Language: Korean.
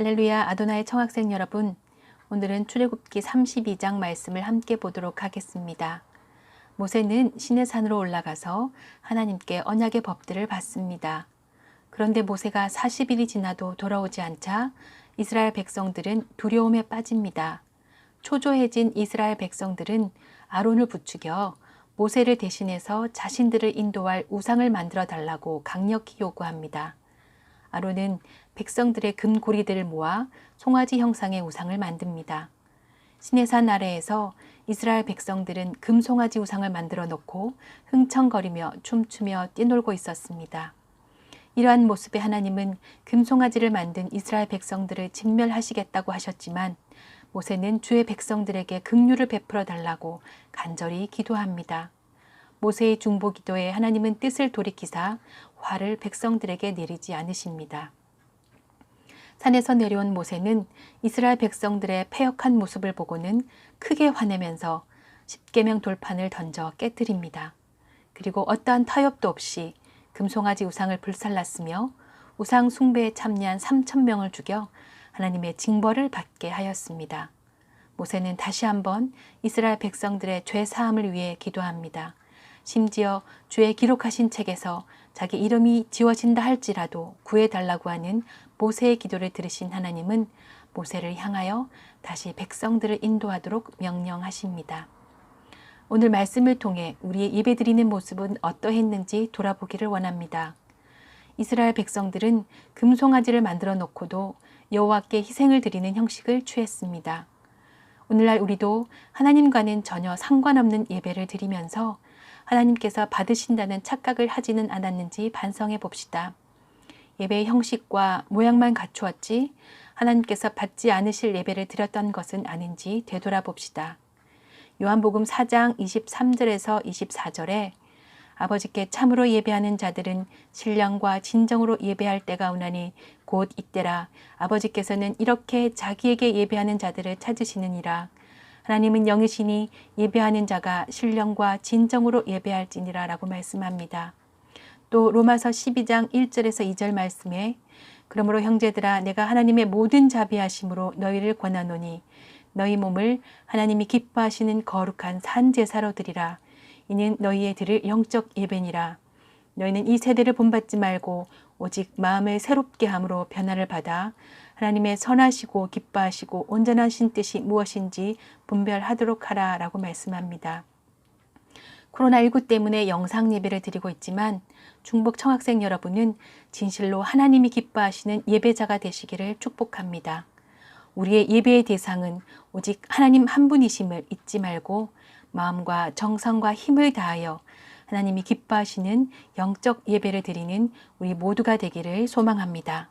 할렐루야 아도나의 청학생 여러분 오늘은 출애굽기 32장 말씀을 함께 보도록 하겠습니다. 모세는 신의 산으로 올라가서 하나님께 언약의 법들을 받습니다. 그런데 모세가 40일이 지나도 돌아오지 않자 이스라엘 백성들은 두려움에 빠집니다. 초조해진 이스라엘 백성들은 아론을 부추겨 모세를 대신해서 자신들을 인도할 우상을 만들어 달라고 강력히 요구합니다. 아론은 백성들의 금고리들을 모아 송아지 형상의 우상을 만듭니다. 시내산 아래에서 이스라엘 백성들은 금송아지 우상을 만들어 놓고 흥청거리며 춤추며 뛰놀고 있었습니다. 이러한 모습에 하나님은 금송아지를 만든 이스라엘 백성들을 진멸하시겠다고 하셨지만 모세는 주의 백성들에게 긍휼을 베풀어 달라고 간절히 기도합니다. 모세의 중보 기도에 하나님은 뜻을 돌이키사 화를 백성들에게 내리지 않으십니다. 산에서 내려온 모세는 이스라엘 백성들의 패역한 모습을 보고는 크게 화내면서 십계명 돌판을 던져 깨뜨립니다. 그리고 어떠한 타협도 없이 금송아지 우상을 불살랐으며 우상 숭배에 참여한 3천 명을 죽여 하나님의 징벌을 받게 하였습니다. 모세는 다시 한번 이스라엘 백성들의 죄 사함을 위해 기도합니다. 심지어 주의 기록하신 책에서 자기 이름이 지워진다 할지라도 구해달라고 하는 모세의 기도를 들으신 하나님은 모세를 향하여 다시 백성들을 인도하도록 명령하십니다. 오늘 말씀을 통해 우리의 예배 드리는 모습은 어떠했는지 돌아보기를 원합니다. 이스라엘 백성들은 금송아지를 만들어 놓고도 여호와께 희생을 드리는 형식을 취했습니다. 오늘날 우리도 하나님과는 전혀 상관없는 예배를 드리면서 하나님께서 받으신다는 착각을 하지는 않았는지 반성해 봅시다. 예배의 형식과 모양만 갖추었지 하나님께서 받지 않으실 예배를 드렸던 것은 아닌지 되돌아봅시다. 요한복음 4장 23절에서 24절에 아버지께 참으로 예배하는 자들은 신령과 진정으로 예배할 때가 오나니 곧 이때라 아버지께서는 이렇게 자기에게 예배하는 자들을 찾으시느니라 하나님은 영이시니 예배하는 자가 신령과 진정으로 예배할지니라 라고 말씀합니다. 또 로마서 12장 1절에서 2절 말씀에 그러므로 형제들아 내가 하나님의 모든 자비하심으로 너희를 권하노니 너희 몸을 하나님이 기뻐하시는 거룩한 산 제사로 드리라 이는 너희의 드릴 영적 예배니라 너희는 이 세대를 본받지 말고 오직 마음을 새롭게 함으로 변화를 받아 하나님의 선하시고 기뻐하시고 온전하신 뜻이 무엇인지 분별하도록 하라 라고 말씀합니다. 코로나19 때문에 영상 예배를 드리고 있지만 중복 청학생 여러분은 진실로 하나님이 기뻐하시는 예배자가 되시기를 축복합니다. 우리의 예배의 대상은 오직 하나님 한 분이심을 잊지 말고 마음과 정성과 힘을 다하여 하나님이 기뻐하시는 영적 예배를 드리는 우리 모두가 되기를 소망합니다.